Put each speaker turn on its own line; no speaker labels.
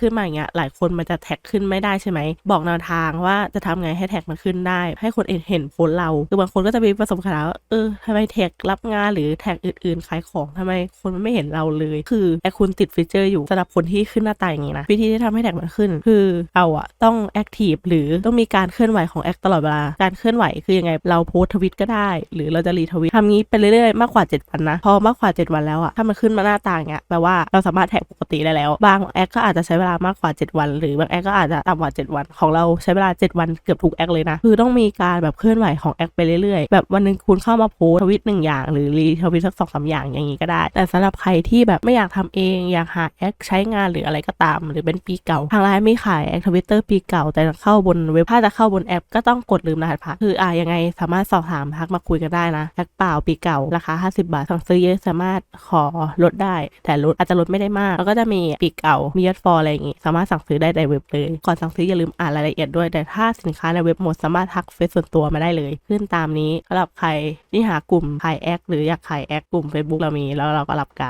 ขึ้นมาอย่างเงี้ยหลายคนมันจะแท็กขึ้นไม่ได้ใช่ไหมบอกแนวทางว่าจะทำไงให้แท็กมันขึ้นได้ ให้คนอื่นเห็นโพสเราคือบางคนก็จะมีประสบการณ์ว่าเออทำไมแท็กรับงานหรือแท็กอื่นๆขายของทำไมคนมันไม่เห็นเราเลย คือแต่คุณติดฟีเจอร์อยู่สำหรับคนที่ขึ้นหน้าตาอย่างนี้นะวิธีที่ทำให้แท็กมันขึ้น คือเราอะต้องแอคทีฟหรือต้องมีการเคลื่อนไหวของแอคตลอดเวลาการเคลื่อนไหวคือยังไงเราโพสทวิตก็ได้ หรือเราจะรีทวิตทำงี้ไปเรื่อยๆมากกว่า 7 วันนะ พอมากกว่า 7 วันแล้วอะถ้ามันขึ้นมาหน้าตาอย่างเงี้ยแปลว่าเราสามารถแท็กปกติได้แล้ว บางแอคก็อาจจะใช้เวลามากกว่า 7 วัน หรือบางแอคก็อาจจะต่ำกว่า 7 วัน ของเราใช้เวลา 7 วันเกือบทุกแอคเลยนะ คือต้องมีการแบบเคลื่อนไหวของแอคไปเรื่อยๆ แบบวันหนึงคุณเข้ามาโพสทวิตหนึ่งอย่าง หรือรีทวิตสักสองสามอย่างอย่างนี้ก็ได้ แต่สำหรับใครที่แบบไม่อยากทำเองอยากหาแอคใช้งานหรืออะไรก็ตาม หรือเป็นปีเก่า ทางร้านไม่ขายแอคทวิตเตอร์ปีเก่า แต่เข้าบนเว็บถ้าจะเข้าบนแอปก็ต้องกดลืมรหัสผ่านคืออะยังไงสามารถสอบถามทักมาคุยกันได้นะแอคเปล่าปีเก่าราคา 50 บาทสั่งซื้อเยอะสามารถขอลดได้ แต่ลดอาจจะลดไม่ได้มาก แล้วก็จะมีปีเก่ามียอดฟอร์อะไรอย่างงี้สามารถสั่งซื้อได้ในเว็บเลย ก่อนสั่งซื้ออย่าลืมอ่านรายละเอียดด้วย แต่ถ้าสินค้าในเว็บหมดสามารถทักเฟซส่วนตัวมาได้เลย ขึ้นตามนี้สำหรับใครที่หากลุ่มขายแอคหรืออยากขายแอคกลุ่ม Facebook เรามีแล้วเราก็รับการ